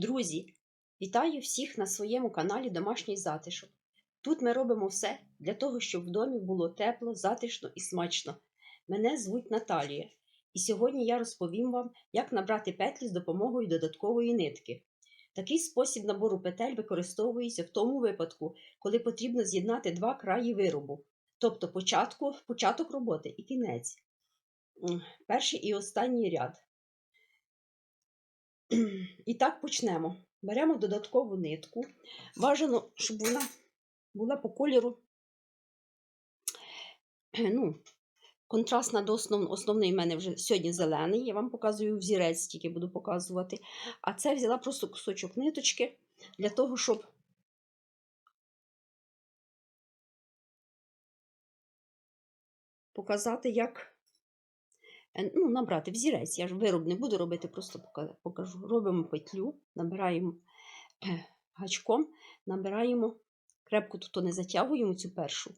Друзі, вітаю всіх на своєму каналі Домашній затишок. Тут ми робимо все для того, щоб в домі було тепло, затишно і смачно. Мене звуть Наталія, і сьогодні я розповім вам, як набрати петлі з допомогою додаткової нитки. Такий спосіб набору петель використовується в тому випадку, коли потрібно з'єднати два краї виробу, тобто початку, початок роботи і кінець. Перший і останній ряд. І так почнемо. Беремо додаткову нитку. Бажано, щоб вона була по кольору. Ну, контрастна до основ... основний в мене вже сьогодні зелений. Я вам показую взірець, тільки буду показувати. А це взяла просто кусочок ниточки для того, щоб показати, як ну, набрати взірець. Я ж вироб не буду робити, просто покажу. Робимо петлю, набираємо е, гачком, набираємо, крепко тут не затягуємо цю першу.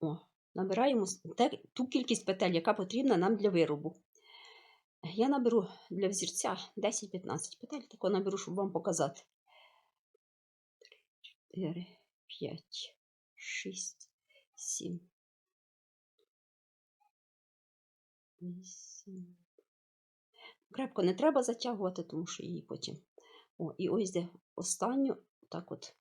О, набираємо ту кількість петель, яка потрібна нам для виробу. Я наберу для взірця 10-15 петель, тако наберу, щоб вам показати. 4, 5, 6, 7, Вісім. Крепко не треба затягувати, тому що її потім. О, і ось де останню, так от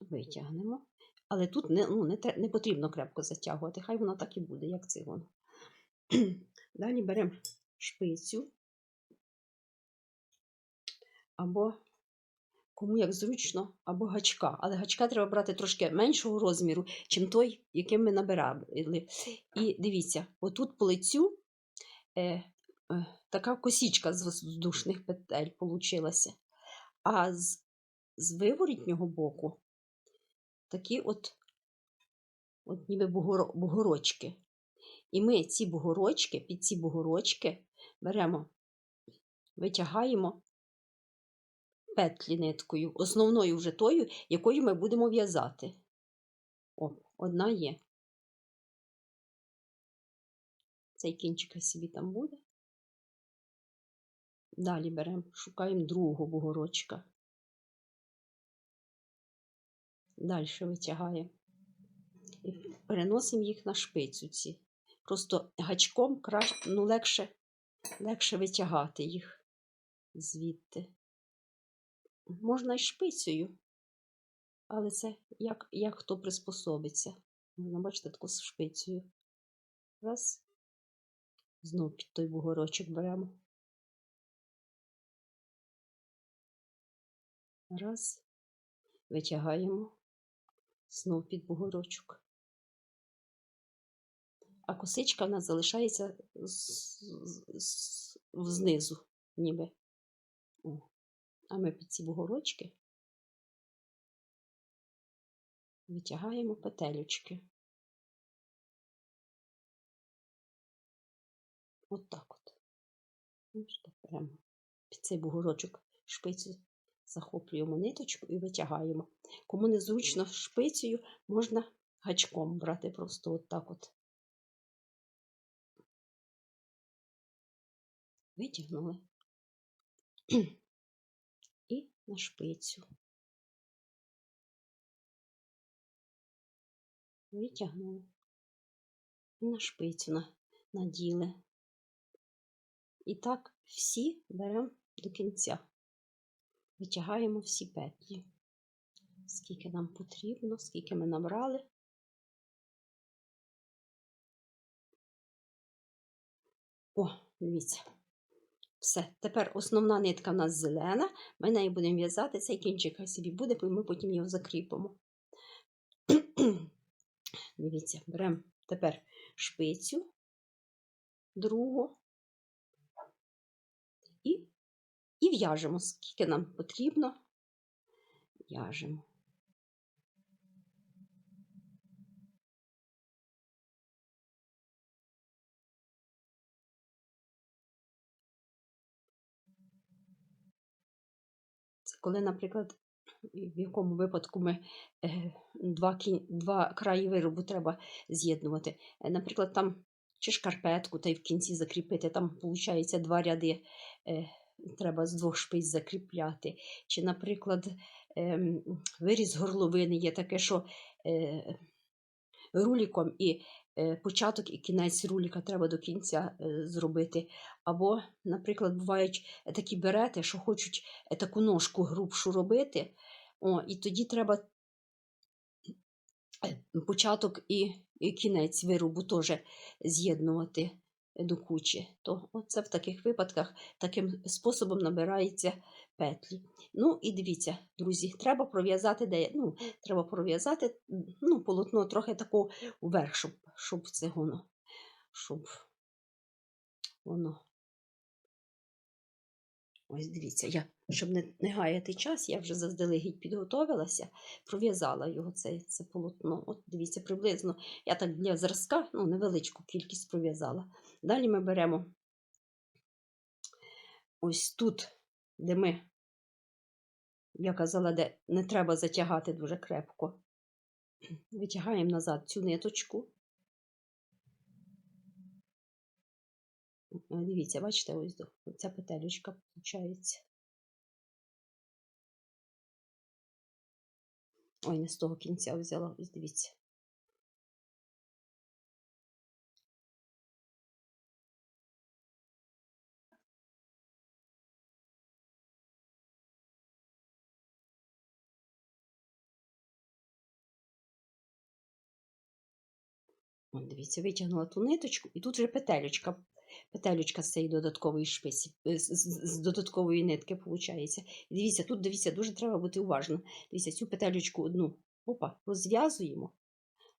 витягнемо. Але тут не, ну, не, не потрібно крепко затягувати, хай воно так і буде, як це воно. Далі беремо шпицю. Або кому як зручно, або гачка. Але гачка треба брати трошки меншого розміру, чим той, яким ми набирали. І дивіться, отут по лицю е, е, така косічка з воздушних петель получилася. А з, з виворітнього боку такі от, от ніби бугоро, бугорочки. І ми ці бугорочки, під ці бугорочки беремо, витягаємо петлі ниткою, основною вже тою, якою ми будемо в'язати. О, одна є. Цей кінчик собі там буде. Далі беремо, шукаємо другого бугорочка. Далі витягаємо. І переносимо їх на шпицю ці. Просто гачком краще, ну, легше, легше витягати їх звідти. Можна й шпицею, але це як, як хто приспособиться. Можна бачите, таку з шпицею. Раз. Знов під той бугорочок беремо. Раз. Витягаємо. Знов під бугорочок. А косичка в нас залишається з- з- з- знизу, ніби. О. А ми під ці бугорочки витягаємо петелючки. От так от. Прямо під цей бугорочок шпицю захоплюємо ниточку і витягаємо. Кому незручно шпицею, можна гачком брати просто от так от. Витягнули. На шпицю. Витягнули. І на шпицю наділи. І так всі беремо до кінця. Витягаємо всі петлі. Скільки нам потрібно, скільки ми набрали. О, дивіться. Все, тепер основна нитка в нас зелена. Ми нею будемо в'язати цей кінчик, собі буде, бо ми потім його закріпимо. Дивіться, беремо тепер шпицю, другу і, і в'яжемо, скільки нам потрібно. В'яжемо. Коли, наприклад, в якому випадку ми е, два, два краї виробу треба з'єднувати. Е, Наприклад, там чи шкарпетку, та й в кінці закріпити. Там, виходить, два ряди е, треба з двох шпиць закріпляти. Чи, наприклад, ем, виріз горловини є таке, що руліком і початок і кінець руліка треба до кінця е, зробити. Або, наприклад, бувають такі берети, що хочуть е, таку ножку грубшу робити. О, і тоді треба е, початок і, кінець виробу теж з'єднувати до кучі. То оце в таких випадках таким способом набирається петлі. Ну і дивіться, друзі, треба пров'язати ну, треба пров'язати ну, полотно трохи такого вверх, щоб, щоб це воно, щоб воно. Ось дивіться, я, щоб не, не гаяти час, я вже заздалегідь підготовилася, пров'язала його це, це полотно. От дивіться, приблизно я так для зразка ну, невеличку кількість пров'язала. Далі ми беремо ось тут, де ми, я казала, де не треба затягати дуже крепко. Витягаємо назад цю ниточку. Дивіться, бачите, ось ця петелечка виходить. Ой, не з того кінця взяла, ось дивіться. От дивіться, витягнула ту ниточку, і тут вже петелечка. Петелечка з цієї додаткової шпиці, е, з, додаткової нитки, виходить. Дивіться, тут дивіться, дуже треба бути уважним. Дивіться, цю петелечку одну опа, розв'язуємо.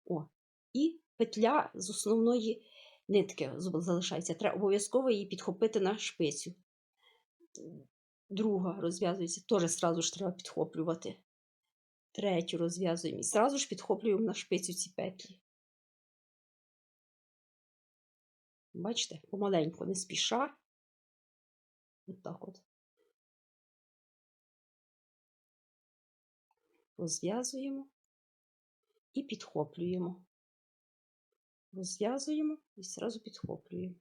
О, і петля з основної нитки залишається. Треба обов'язково її підхопити на шпицю. Друга розв'язується, теж сразу ж треба підхоплювати. Третю розв'язуємо і сразу ж підхоплюємо на шпицю ці петлі. Бачите, помаленьку, не спіша. От так от. Розв'язуємо і підхоплюємо. Розв'язуємо і зразу підхоплюємо.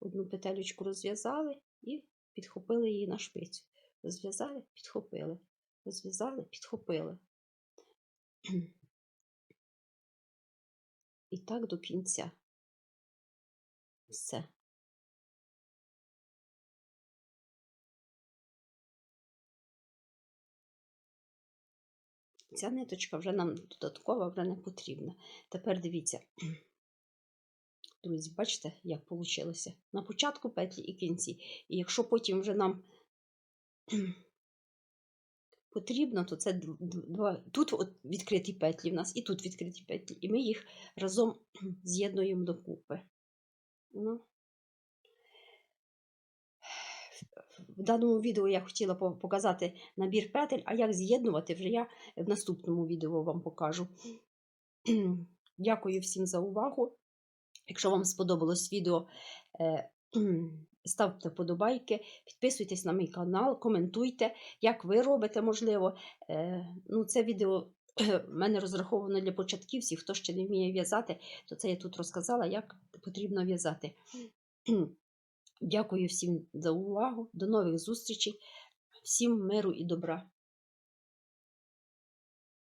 Одну петелечку розв'язали і підхопили її на шпицю. Розв'язали, підхопили. Розв'язали, підхопили. І так до кінця. Все. Ця ниточка вже нам додаткова, вже не потрібна. Тепер дивіться, друзі, бачите, як вийшло? На початку петлі і кінці. І якщо потім вже нам потрібно, то це два. Тут от відкриті петлі в нас, і тут відкриті петлі. І ми їх разом з'єднуємо докупи. Ну. В даному відео я хотіла показати набір петель, а як з'єднувати, вже я в наступному відео вам покажу. Дякую всім за увагу. Якщо вам сподобалось відео, е, ставте вподобайки, підписуйтесь на мій канал, коментуйте, як ви робите, можливо. Е, Ну, це відео в мене розраховано для початківців. Хто ще не вміє в'язати, то це я тут розказала, як потрібно в'язати. Дякую всім за увагу. До нових зустрічей. Всім миру і добра.